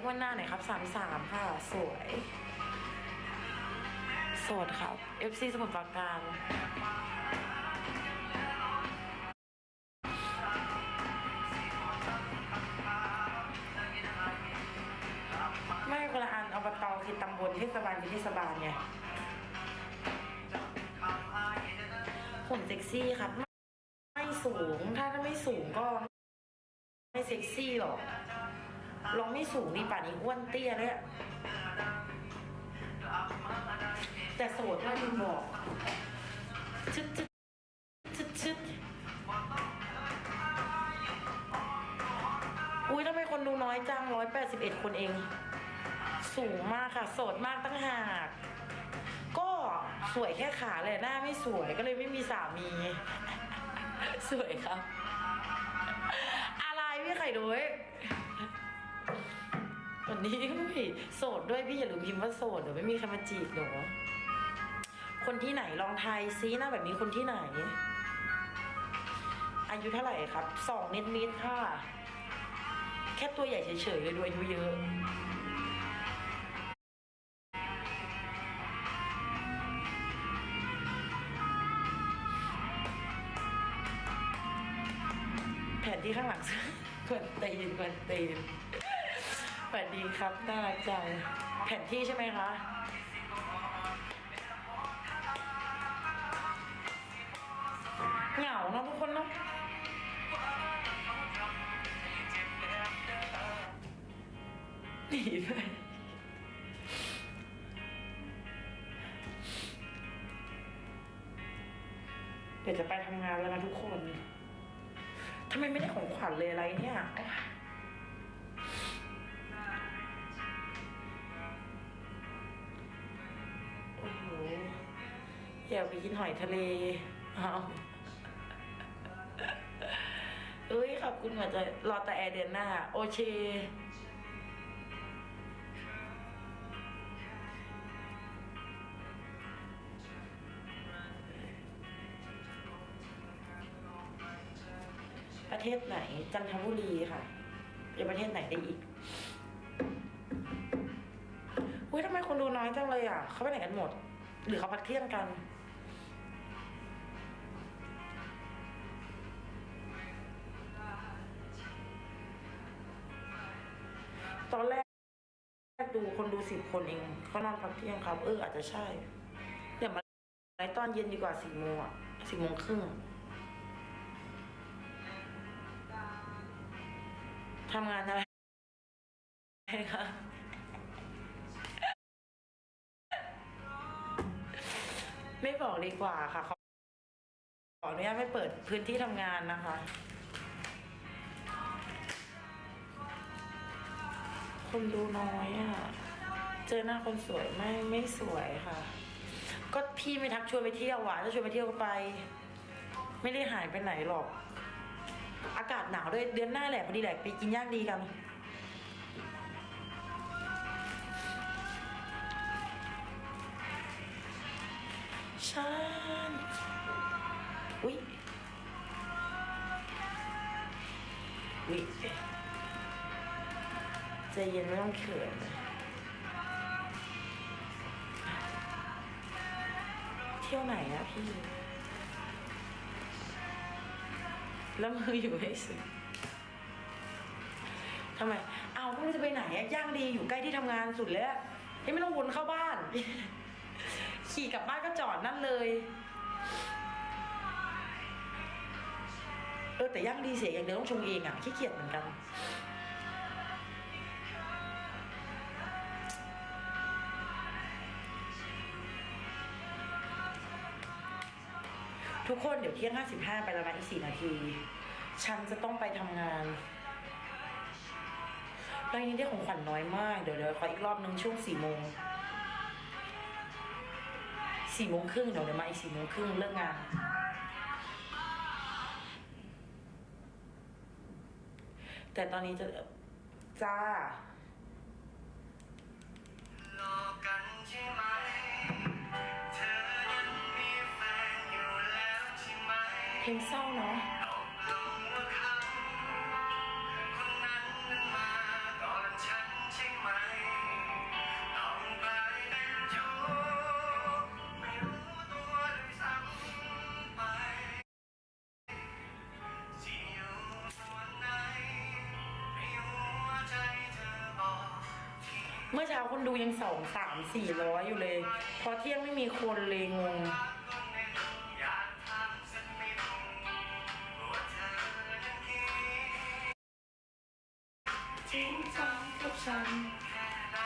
X วันหน้าหน่อยครับสามสามค่ะ สวย โสดครับ FC สมุทรปราการไม่คนละอันอบตคือตำบลเทศบาลคือเทศบาลไงผมเซ็กซี่ครับ ไม่ไม่สูงถ้าถ้าไม่สูงก็ ไม่เซ็กซี่หรอก ลองไม่สูงดีป่านนี้อ้วนเตี้ยเลยแต่โสดว่าที่บอกชึดชึดชึดชึดอุ้ยทำไมคนดูน้อยจังร้อยแปดสิบเอ็ดคนเอง สูงมากค่ะ โสดมากตั้งหาก ก็สวยแค่ขาเลยหน้าไม่สวยก็เลยไม่มีสามี สวยครับ อะไรพี่ไข่ด้วย วันนี้พี่โสดด้วยพี่อย่าลืมพิมพ์ว่าโสดเดี๋ยวไม่มีใครมาจีบหนูคนที่ไหนลองทายซิหน้าแบบนี้คนที่ไหน อายุเท่าไหร่ครับสองนิดนิดค่ะ แค่ตัวใหญ่เฉยๆเลยดูอายุเยอะแผนที่ข้างหลังกวนตีนกวนตีน สวัสดีครับ น่ารักจังแผนที่ใช่ไหมคะ เหงาเนาะทุกคนเนาะหนีไปเดี๋ยวจะไปทำงานแล้วนะทุกคนทำไมไม่ได้ของขวัญเลยอะไรเนี่ย กไปกินหอยทะเลอ้าเอ้ยขอบคุณหมือนจะรอแต่แอร์เดือนหน้า โอเคประเทศไหนจันทบุรีค่ะจะประเทศไหนได้อีกอุ้ยทำไมคนดูน้อยจังเลยอะ เขาไปไหนกันหมด หรือเขาพักเที่ยงกัน ตอนแรกดูคนดูสิบคนเองเขานอนพักเที่ยงครับ เอออาจจะใช่เดี๋ยวมาไลฟ์ตอนเย็นดีกว่าสี่โมงอะสี่โมงครึ่งทำงานอะไรคะไม่บอกดีกว่าค่ะขอขออนุญาตไม่เปิดพื้นที่ทำงานนะคะ คนดูน้อยอะ เจอหน้าคนสวยไม่ไม่สวยค่ะ ก็พี่ไม่ทักชวนไปเที่ยวอะถ้าชวนไปเที่ยวก็ไป ไม่ได้หายไปไหนหรอก อากาศหนาวด้วยเดือนหน้าแหละพอดีแหละไปกินย่างดีกันฉันอุ๊ยอุ๊ย ใจเย็นไม่ต้องเขินนเที่ยวไหนอะพี่ แล้วมืออยู่ให้สุดทำไม เอาพวกนี้จะไปไหนอะย่างดีอยู่ใกล้ที่ทำงานสุดเลยอะยังไม่ต้องวนเข้าบ้าน ขี่กลับบ้านก็จอดนั่นเลยเออแต่ย่างดีเสียอย่างเดียวต้องชงเองอะขี้เกียจเหมือนกัน ทุกคนเดี๋ยวเที่ยงห้าสิบห้าไปแล้วนะอีกสี่นาที ฉันจะต้องไปทำงานแล้วอันนี้ได้ของขวัญน้อยมาก เดี๋ยวเดี๋ยวขออีกรอบนึงช่วงสี่โมงสี่โมงครึ่งเดี๋ยวเดี๋ยวมาอีกสี่โมงครึ่งเลิกงาน แต่ตอนนี้จะจ้าหลอกกันใช่ไหมเธอ ลงเศร้าเนาะเมื่อเช้าคนดูยังสองสามสี่ร้อยอยู่เลย พอเที่ยงไม่มีคนเลยงง จริงจังกับฉันแค่ไหน